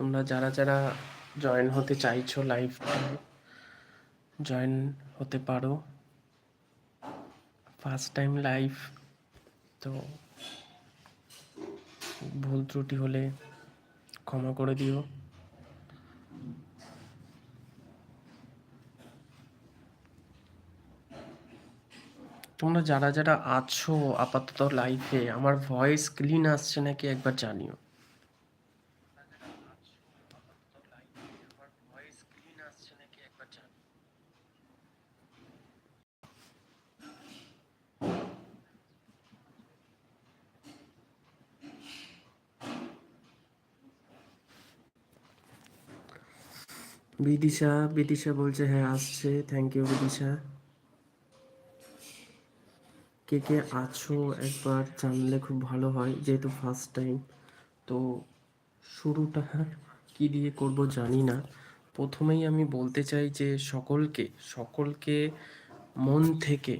তোমরা যারা যারা জয়েন হতে চাইছো লাইভ জয়েন হতে পারো। ফার্স্ট টাইম লাইভ তো ভুল ত্রুটি হলে ক্ষমা করে দিও। তোমরা যারা যারা আছো আপাতত লাইফে আমার ভয়েস ক্লিন আসছে নাকি একবার জানিও। বিদিশা বিদিশা বলছে হ্যাঁ আসছে। Thank you Bidisha. কে কে আছো একবার জানলে খুব ভালো হয়, যেহেতু ফার্স্ট টাইম তো শুরুটা কি দিয়ে করব জানি না। প্রথমেই আমি বলতে চাই যে সকলকে সকলকে মন থেকে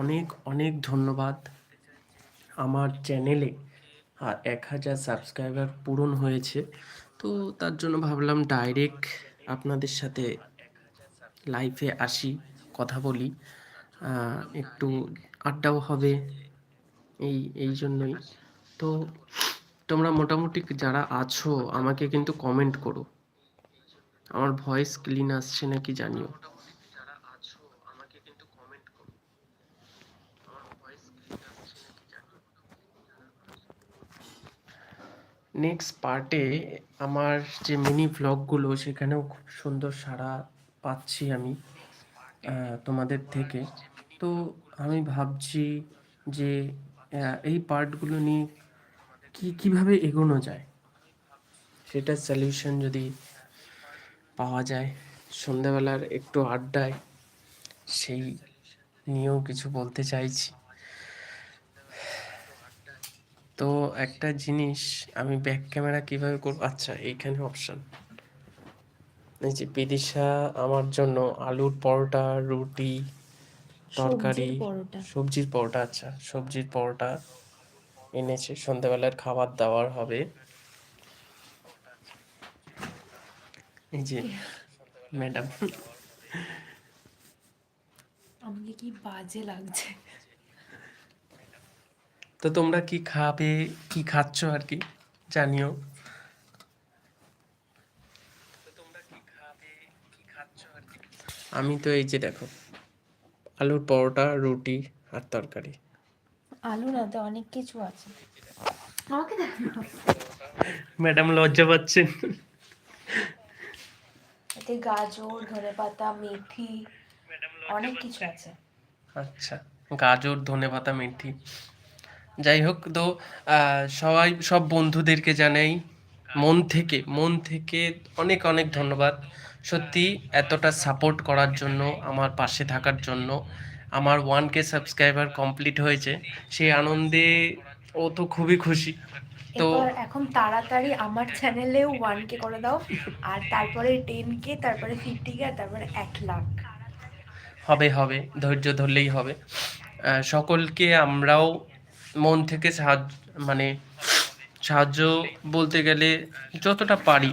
অনেক অনেক ধন্যবাদ। আমার চ্যানেলে আর এক হাজার সাবস্ক্রাইবার পূরণ হয়েছে। তো তার জন্য ভাবলাম ডাইরেক্ট আপনাদের সাথে লাইফে আসি, কথা বলি। একটু আড্ডাও হবে এই এই জন্যই। তো তোমরা মোটামুটি যারা আছো, আমাকে কিন্তু কমেন্ট করো। আমার ভয়েস ক্লিন আসছে নাকি জানিও। নেক্সট পার্টে আমার যে মিনি ভ্লগগুলো সেখানেও খুব সুন্দর সাড়া পাচ্ছি আমি তোমাদের থেকে। তো আমি ভাবছি যে এই পার্টগুলো নিয়ে কি, কীভাবে এগোনো যায়? সেটার সলিউশন যদি পাওয়া যায়, সন্ধ্যাবেলার একটু আড্ডায়, সেই নিয়েও কিছু বলতে চাইছি। তো একটা জিনিস আমি ব্যাক ক্যামেরা কীভাবে করব? আচ্ছা এইখানে অপশন এই যে বিদিশা আমার জন্য আলুর পরোটা রুটি তরকারি সবজির পরোটা। আচ্ছা সবজির পরোটা এনেছে। সন্ধ্যাবেলার খাবার দাবার হবে। এই যে ম্যাডাম আমাকে কি বাজে লাগছে? তো তোমরা কি খাবে কি খাচ্ছ আর কি? জানিও। আমি তো এই যে দেখো আলুর পরোটা রুটি আর তরকারি। আলু না তো অনেক কিছু আছে। আমাকে দেখ ম্যাডাম লজ্জা পাচ্ছেন। এতে গাজর ধনে পাতা মেথি অনেক কিছু আছে। আচ্ছা গাজর ধনেপাতা মেথি। যাই হোক তো সবাই সব বন্ধুদেরকে জানাই মন থেকে মন থেকে অনেক অনেক ধন্যবাদ। সত্যি এতটা সাপোর্ট করার জন্য আমার পাশে থাকার জন্য আমার ওয়ান কে সাবস্ক্রাইবার কমপ্লিট হয়েছে। সেই আনন্দে ও তো খুবই খুশি। তো এখন তাড়াতাড়ি আমার চ্যানেলেও ওয়ান কে করে দাও আর তারপরে টেন কে তারপরে ফিফটি কে তারপরে এক লাখ। হবে হবে ধৈর্য ধরলেই হবে। সকলকে আমরাও মন থেকে সাহায্য মানে সাহায্য বলতে গেলে যতটা পারি,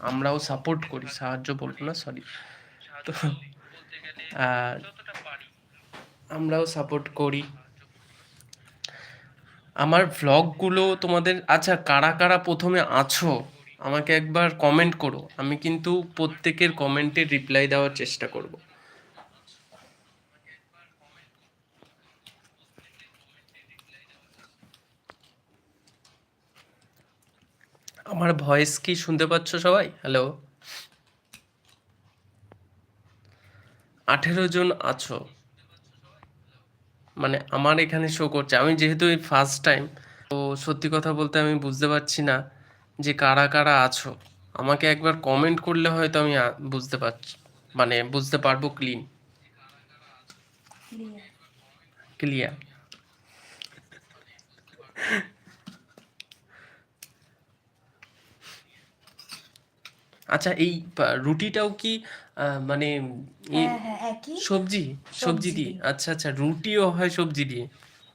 আমরাও সাপোর্ট করি। সাহায্য বলব না সরি তো আমরাও সাপোর্ট করি। আমার ভ্লগগুলো তোমাদের আচ্ছা কারা কারা প্রথমে আছো, আমাকে একবার কমেন্ট করো। আমি কিন্তু প্রত্যেকের কমেন্টে রিপ্লাই দেওয়ার চেষ্টা করব। আমার ভয়েস কি শুনতে পাচ্ছ সবাই? হ্যালো আঠেরো জন আছো। মানে আমার এখানে শো করছে। আমি যেহেতু এই ফার্স্ট টাইম তো সত্যি কথা বলতে আমি বুঝতে পারছি না যে কারা কারা আছো। আমাকে একবার কমেন্ট করলে হয়তো আমি বুঝতে পারছি মানে বুঝতে পারব ক্লিন ক্লিয়ার আচ্ছা এই রুটিটাও কি মানে হ্যাঁ হ্যাঁ একই সবজি? সবজি দিয়ে। আচ্ছা আচ্ছা রুটিও হয় সবজি দিয়ে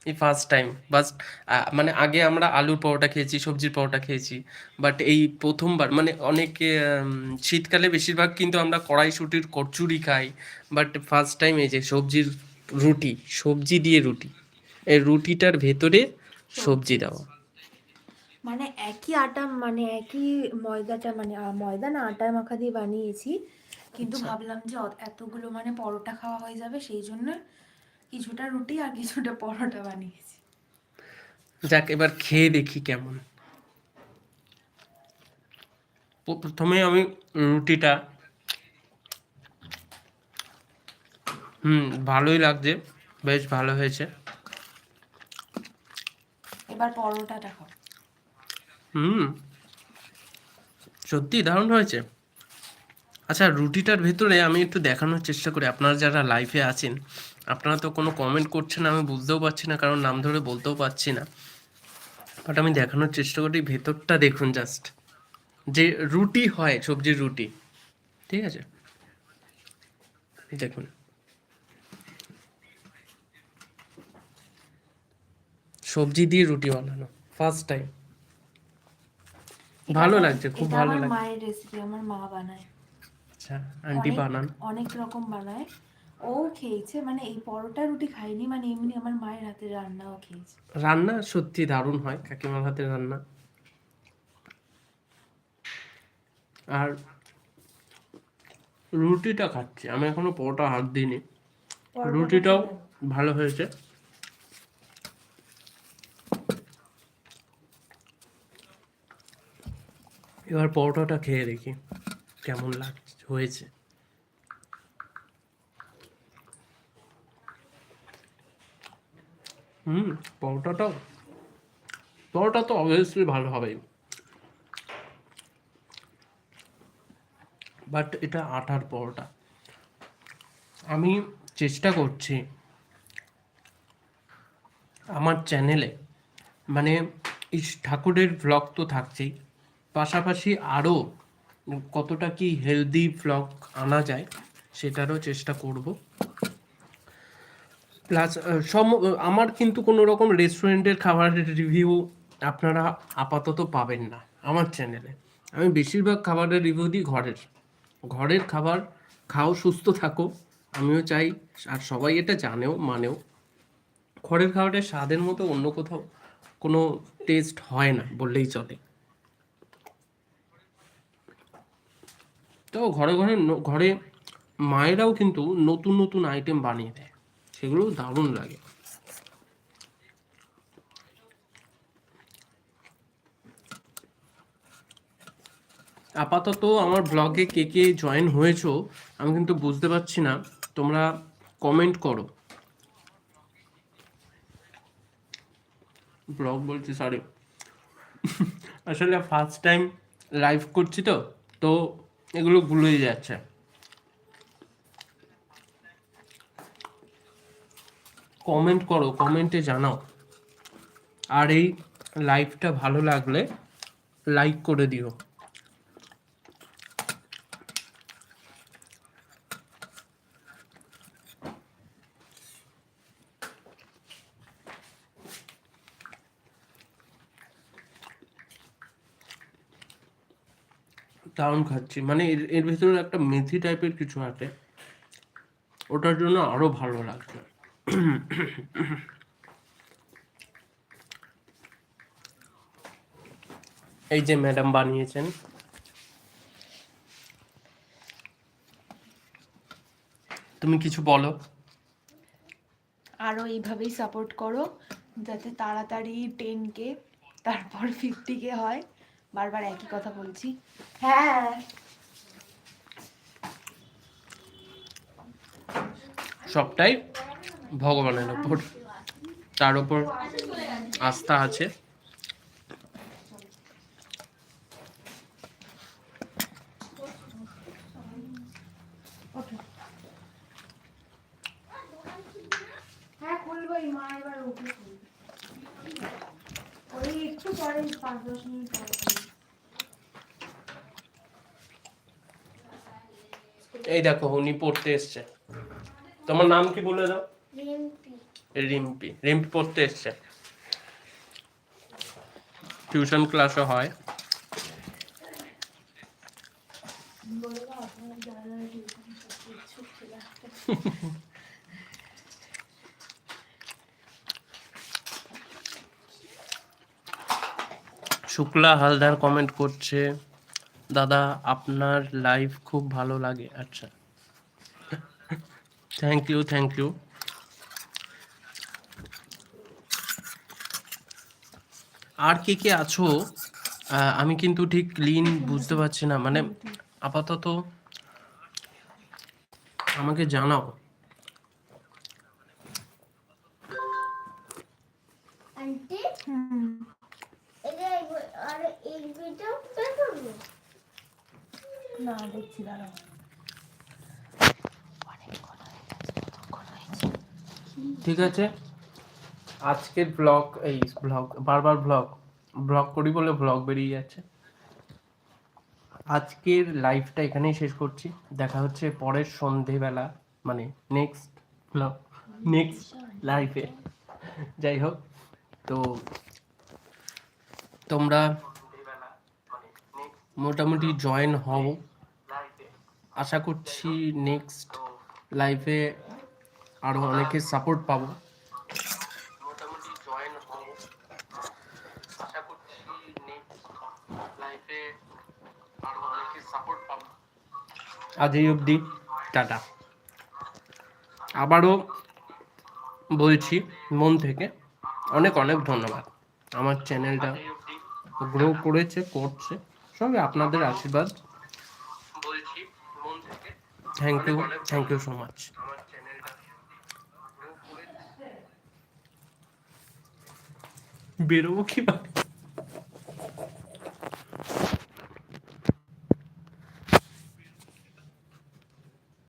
এই ফার্স্ট টাইম বাস মানে আগে আমরা আলুর পরোটা খেয়েছি সবজির পরোটা খেয়েছি বাট এই প্রথমবার মানে অনেক শীতকালে বেশিরভাগ কিন্তু আমরা কড়াইশুটির কচুরি খাই বাট ফার্স্ট টাইম এই যে সবজির রুটি সবজি দিয়ে রুটি এই রুটিটার ভেতরে সবজি দেওয়া। মানে একই আটা মানে একই ময়দাটা মানে ময়দা না আটা মাখা দিয়ে বানিয়েছি। কিন্তু আচ্ছা। ভাবলাম যে এতগুলো মানে পরোটা খাওয়া হয়ে যাবে সেই জন্য কিছুটা রুটি আর কিছুটা পরোটা বানিয়েছি। যাক এবার খেয়ে দেখি কেমন। প্রথমে আমি রুটিটা হুম ভালোই লাগছে বেশ ভালো হয়েছে। এবার পরোটাটা খাও হুম। সত্যি দারুণ হয়েছে। আচ্ছা রুটিটার ভেতরে আমি একটু দেখানোর চেষ্টা করি। আপনারা যারা লাইফে আছেন, আপনারা তো কোনো কমেন্ট করছেন, আমি বুঝতেও পারছি না, কারণ নাম ধরে বলতেও পারছি না। বাট আমি দেখানোর চেষ্টা করি, ভেতরটা দেখুন জাস্ট যে রুটি হয় সবজির রুটি। ঠিক আছে? দেখুন। সবজি দিয়ে রুটি বানানো ফার্স্ট টাইম ভালো লাগছে খুব ভালো আমার লাগছে। মায়ের রেসিপি আমার মা বানায়। আচ্ছা আন্টি বানান। অনেক রকম বানায়। ও খেয়েছে মানে এই পরোটা রুটি খাইনি মানে এমনি আমার মায়ের হাতে রান্নাও খেয়েছে। রান্না সত্যি দারুণ হয় কাকিমার হাতে রান্না। আর রুটিটা খাচ্ছি আমি এখনও পরোটা হাত দিইনি। রুটিটাও ভালো হয়েছে। এবার পরোটাটা খেয়ে দেখি কেমন লাগছে হয়েছে। হুম, পরোটাটাও, পরোটা তো অবভিয়াসলি ভালো হবেই। বাট এটা আটার পরোটা। আমি চেষ্টা করছি আমার চ্যানেলে মানে ঠাকুরের ভ্লগ তো থাকছেই। পাশাপাশি আরও কতটা কি হেলদি ভ্লগ আনা যায় সেটারও চেষ্টা করব। প্লাস সম, আমার কিন্তু কোনো রকম রেস্টুরেন্টের খাবারের রিভিউ আপনারা আপাতত পাবেন না আমার চ্যানেলে আমি বেশিরভাগ খাবারের রিভিউ দিই ঘরের। ঘরের খাবার খাও, সুস্থ থাকো, আমিও চাই, আর সবাই এটা জানেও, মানেও। ঘরের খাবারের স্বাদের মতো অন্য কোথাও কোনো টেস্ট হয় না বললেই চলে। তো ঘরে ঘরে ঘরে মায়েরাও কিন্তু নতুন নতুন আইটেম বানিয়ে দেয়। সেগুলো দারুণ লাগে। আপাতত আমার ব্লগে কে কে জয়েন হয়েছো, আমি কিন্তু বুঝতে পারছি না। তোমরা কমেন্ট করো। ব্লগ বলছি সরি আসলে ফার্স্ট টাইম লাইভ করছি তো তো এগুলো ভুলেই যাচ্ছে। কমেন্ট করো কমেন্টে জানাও। আর এই লাইভটা ভালো লাগলে লাইক করে দিও। দারুণ খাচ্ছি। মানে এর এর ভিতরে একটা মেথি টাইপের কিছু আছে। ওটার জন্য আরও ভালো লাগছে। এই যে ম্যাডাম বানিয়েছেন। তুমি কিছু বলো। আরও এইভাবেই সাপোর্ট করো, যাতে তাড়াতাড়ি টেন কে, তারপর ফিফটি কে হয়। বারবার একই কথা বলছি। হ্যাঁ। সবটাই ভগবানের ওপর। তার ওপর আস্থা আছে। হ্যাঁ একটু পরে পাঁচ দশ মিনিট পরে খুলবে। এই দেখো উনি পড়তে এসছে। তোমার নাম কি বলে দাও? রিম্পি। রিম্পি। পড়তে এসছে। টিউশন ক্লাসও হয়। শুক্লা হালদার কমেন্ট করছে। দাদা, আপনার লাইভ খুব ভালো লাগে। আচ্ছা। থ্যাংক ইউ থ্যাংক ইউ আর কে কে আছো? আমি কিন্তু ঠিক ক্লিন বুঝতে পারছি না। মানে আপাতত আমাকে জানাও আন্টি হুম এটা এই- আর এই ভিডিও প্লে করব না দেখছি দাঁড়াও ঠিক আছে? আজকের ব্লগ এই ব্লগ বারবার ব্লগ ব্লগ করি বলে ব্লগ বেরিয়ে যাচ্ছে। আজকের লাইভটা এখানেই শেষ করছি। দেখা হচ্ছে পরের সন্ধেবেলা মানে নেক্সট ব্লগ নেক্সট লাইফে যাই হোক, তো তোমরা মোটামুটি জয়েন হও। আশা করছি নেক্সট লাইফে আরও অনেকের সাপোর্ট পাবো। আজ এই অবধি টাটা। আবারও বলছি মন থেকে অনেক অনেক ধন্যবাদ। আমার চ্যানেলটা গ্রো করেছে করছে সবই আপনাদের আশীর্বাদ। Thank you thank you so much বেরোবো কীভাবে